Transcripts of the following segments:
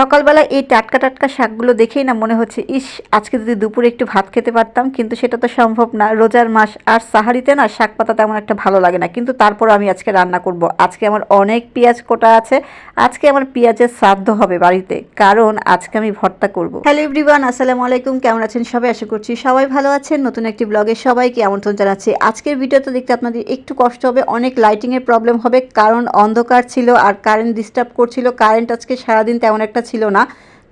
সকালবেলা এই টাটকা টাটকা শাকগুলো দেখেই না মনে হচ্ছে, ইস, আজকে যদি দুপুরে একটু ভাত খেতে পারতাম, কিন্তু সেটা তো সম্ভব না। রোজার মাস, আর সাহারিতে না শাক পাতা তেমন একটা ভালো লাগে না। কিন্তু তারপর আমি আজকে রান্না করব। আজকে আমার অনেক পেঁয়াজ কোটা আছে। আজকে আমার পেঁয়াজের শ্রাদ্ধ হবে বাড়িতে। কারণ আজকে আমি ভর্তা করব। হ্যালো এভরিওয়ান, আসসালামু আলাইকুম। কেমন আছেন সবাই? আশা করছি সবাই ভালো আছেন। নতুন একটি ব্লগে সবাইকে আমন্ত্রণ জানাচ্ছি। আজকের ভিডিওতে দেখতে আপনাদের একটু কষ্ট হবে, অনেক লাইটিংয়ের প্রবলেম হবে, কারণ অন্ধকার ছিল আর কারেন্ট ডিস্টার্ব করছিল। কারেন্ট আজকে সারাদিন তেমন একটা ছিল না।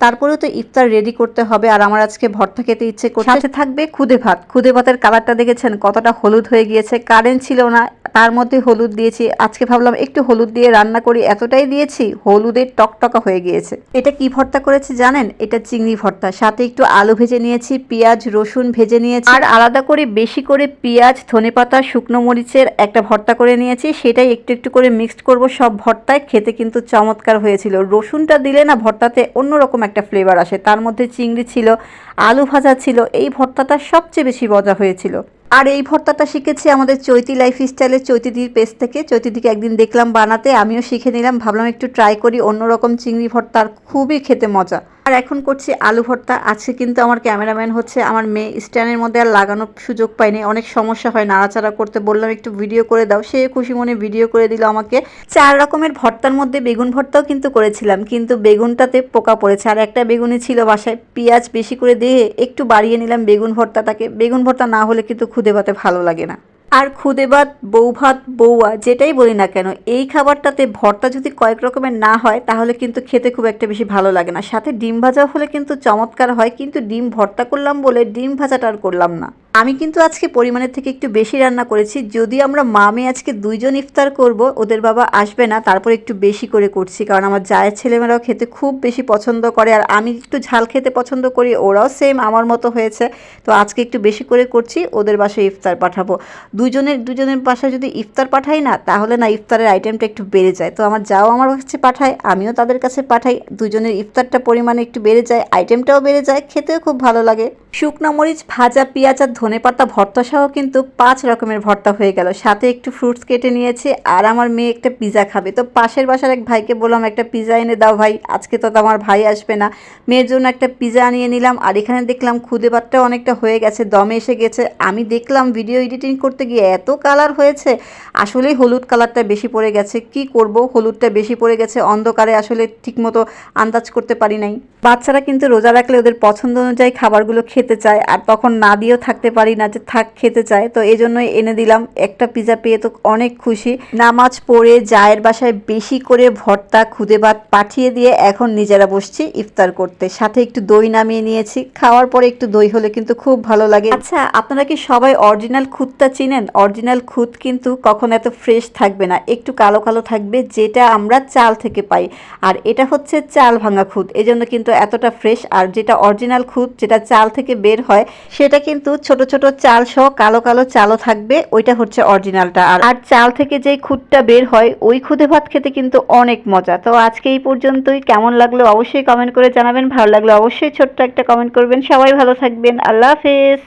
তারপরেও তো ইফতার রেডি করতে হবে আর আমার আজকে ভর্তা খেতে ইচ্ছে করছে। থাকবে খুদে ভাত। খুদে ভাতের কালারটা দেখেছেন? কতটা হলুদ হয়ে গিয়েছে। কারেন্ট ছিল না। তার মধ্যে হলুদ দিয়েছি। আজকে ভাবলাম একটু হলুদ দিয়ে রান্না করি। এতটাই দিয়েছি, হলুদের টকটকা হয়ে গিয়েছে। এটা কি ভর্তা করেছে জানেন? এটা চিংড়ি ভর্তা। সাথে একটু আলু ভেজে নিয়েছি, পেঁয়াজ, রসুন ভেজে নিয়েছি। আর আলাদা করে বেশি করে পেঁয়াজ, ধনেপাতা, শুকনো মরিচের একটা ভর্তা করে নিয়েছি। সেটাই একটু একটু করে মিক্সড করব। সব ভর্তায় খেতে কিন্তু চমৎকার হয়েছিল। রসুনটা দিলে না ভর্তাতে অন্যরকম একটা ফ্লেভার আসে। তার মধ্যে চিংড়ি ছিল, আলু ভাজা ছিল। এই ভর্তাটা সবচেয়ে বেশি মজা হয়েছিল। আর এই ভর্তাটা শিখেছি আমাদের চৈতি লাইফ স্টাইলের চৈতিদির পেজ থেকে। চৈতিদিকে একদিন দেখলাম বানাতে, আমিও শিখে নিলাম। ভাবলাম একটু ট্রাই করি, অন্যরকম চিংড়ি ভর্তার খুবই খেতে মজা। আর এখন করছি আলু ভর্তা। আজকে কিন্তু আমার ক্যামেরাম্যান হচ্ছে আমার মেয়ে। স্ট্যান্ডের মধ্যে আর লাগানোর সুযোগ পাইনি। অনেক সমস্যা হয়, নাড়াচাড়া করতে। বললাম, একটু ভিডিও করে দাও। সে খুশি মনে ভিডিও করে দিল আমাকে। চার রকমের ভর্তার মধ্যে বেগুন ভর্তাও কিন্তু করেছিলাম, কিন্তু বেগুনটাতে পোকা পড়েছে। আর একটা বেগুনই ছিল বাসায়। পেঁয়াজ বেশি করে দিয়ে একটু বাড়িয়ে নিলাম বেগুন ভর্তাটাকে। বেগুন ভর্তা না হলে কিন্তু খুদে ভাতে ভালো লাগে না। আর খুদে ভাত বউ ভাত বউয়া যেটাই বলি না কেন, এই খাবারটাতে ভর্তা যদি কয়েক রকমের না হয়, তাহলে কিন্তু খেতে খুব একটা বেশি ভালো লাগে না। সাথে ডিম ভাজা হলে কিন্তু চমৎকার হয়, কিন্তু ডিম ভর্তা করলাম বলে ডিম ভাজাটা আর করলাম না। আমি কিন্তু আজকে পরিমাণের থেকে একটু বেশি রান্না করেছি। যদি আমরা মামে আজকে দুইজন ইফতার করব, ওদের বাবা আসবে না, তারপর একটু বেশি করে করছি। কারণ আমার জায়ের ছেলেমেয়েরাও খেতে খুব বেশি পছন্দ করে, আর আমি একটু ঝাল খেতে পছন্দ করি, ওরাও সেম আমার মতো হয়েছে। তো আজকে একটু বেশি করে করছি, ওদের বাসায় ইফতার পাঠাবো। দুজনের দুজনের বাসায় যদি ইফতার পাঠাই না, তাহলে না ইফতারের আইটেমটা একটু বেড়ে যায়। তো আমার যাও আমার কাছে পাঠায়, আমিও তাদের কাছে পাঠাই। দুজনের ইফতারটা পরিমাণে একটু বেড়ে যায় আইটেমটাও বেড়ে যায়, খেতেও খুব ভালো লাগে। শুকনো মরিচ, ভাজা পেঁয়াজ আর ধনে পাতা ভর্তা সহ কিন্তু পাঁচ রকমের ভর্তা হয়ে গেল। সাথে একটু ফ্রুটস কেটে নিয়েছি আর আমার মেয়ে একটা পিজা খাবে। তো পাশের বাসার এক ভাইকে বললাম, একটা পিজা এনে দাও ভাই, আজকে তো আমার ভাই আসবে না। মেয়ের জন্য একটা পিজা আনিয়ে নিলাম আর এখানে দেখলাম খুদে ভাতটা অনেকটা হয়ে গেছে, দমে এসে গেছে। আমি দেখলাম ভিডিও এডিটিং করতে গিয়ে এত কালার হয়েছে আসলেই হলুদ কালারটা বেশি পড়ে গেছে। কি করব? হলুদটা বেশি পড়ে গেছে, অন্ধকারে আসলে ঠিকমতো আন্দাজ করতে পারি নাই। বাচ্চারা কিন্তু রোজা রাখলে ওদের পছন্দ অনুযায়ী খাবারগুলো খেতে চায় আর তখন না দিয়েও থাকতে পারি না যে থাক, খেতে চায়। তো এই জন্যই এনে দিলাম একটা পিজা পেয়ে তো অনেক খুশি। নামাজ পড়ে জায়ের বাসায় বেশি করে ভর্তা খুদে ভাত পাঠিয়ে দিয়ে এখন নিজেরা বসছি ইফতার করতে। সাথে একটু দই নামিয়ে নিয়েছি। খাওয়ার পরে একটু দই হলে কিন্তু খুব ভালো লাগে। আচ্ছা আপনারা কি সবাই অরিজিনাল খুদটা চিনেন? অরিজিনাল খুদ কিন্তু কখন এত ফ্রেশ থাকবে না, একটু কালো কালো থাকবে, যেটা আমরা চাল থেকে পাই। আর এটা হচ্ছে চাল ভাঙা খুদ। এজন্য কিন্তু এতটা ফ্রেশ আর যেটা অরিজিনাল খুদ, যেটা চাল থেকে বের হয়, সেটা কিন্তু ছোট ছোট চাল সহ কালো কালো চালও থাকবে, ওইটা হচ্ছে অরিজিনালটা। আর আর চাল থেকে যেই খুদটা বের হয়, ওই খুদে ভাত খেতে কিন্তু অনেক মজা। তো আজকে এই পর্যন্তই। কেমন লাগল অবশ্যই কমেন্ট করে জানাবেন। ভালো লাগল অবশ্যই ছোট্ট একটা কমেন্ট করবেন। সবাই ভালো থাকবেন। আল্লাহ হাফেজ।